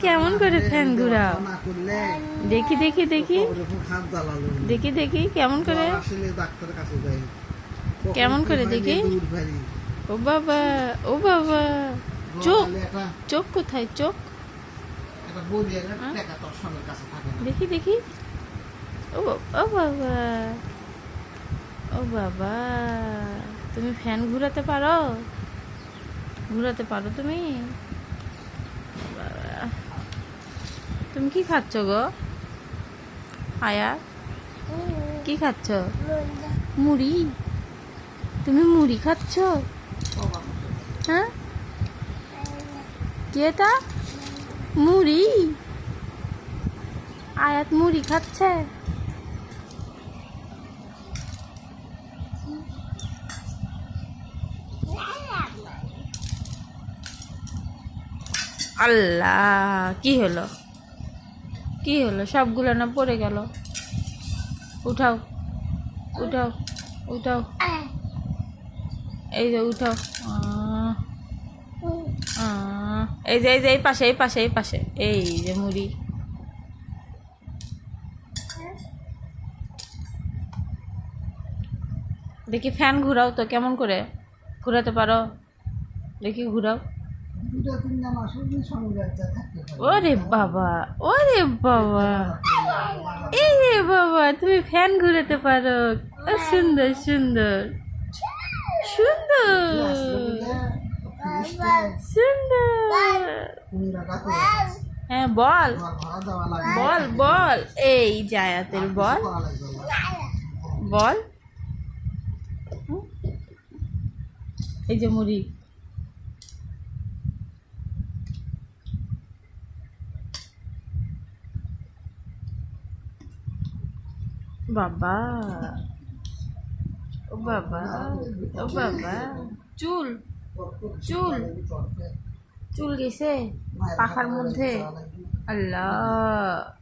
কেমন করে ফ্যান ঘুরাও? দেখি দেখি দেখি। দেখি দেখি, কেমন করে? কেমন করে দেখি? ও বাবা ও বাবা। চোখ চোখ কোথায়? চোখ? হ্যাঁ? দেখি দেখি। ও ও বাবা। ও বাবা। তুমি ফ্যান ঘুরাতে পারো? ঘুরাতে পারো তুমি বাবা। তুমি কি খাচ্ছ গো? আয়া, কি খাচ্ছ? মুড়ি? তুমি মুড়ি খাচ্ছ? হ্যাঁ? কি এটা? মুড়ি? আয়াত মুড়ি খাচ্ছে? আল্লাহ, কি হলো? কি হলো? সবগুলো না পড়ে গেল? উঠাও উঠাও উঠাও। এই যে উঠাও। এই যে এই যে, এই পাশে এই পাশে এই পাশে। এই যে মুড়ি। দেখি ফ্যান ঘুরাও তো, কেমন করে? ঘুরাতে পারো? দেখি ঘুরাও। ওরে বাবা ওরে বাবা। এই বাবা, তুমি ফ্যান ঘুরাতে পারো। সুন্দর সুন্দর। সুন্দর। সুন্দর। হ্যাঁ বল। বল বল। এই জায়াতের বল। বল। এই যে মুড়ি। বাবা। ও বাবা ও বাবা। চুল চুল চুল গেছে পাখার মধ্যে। আল্লাহ।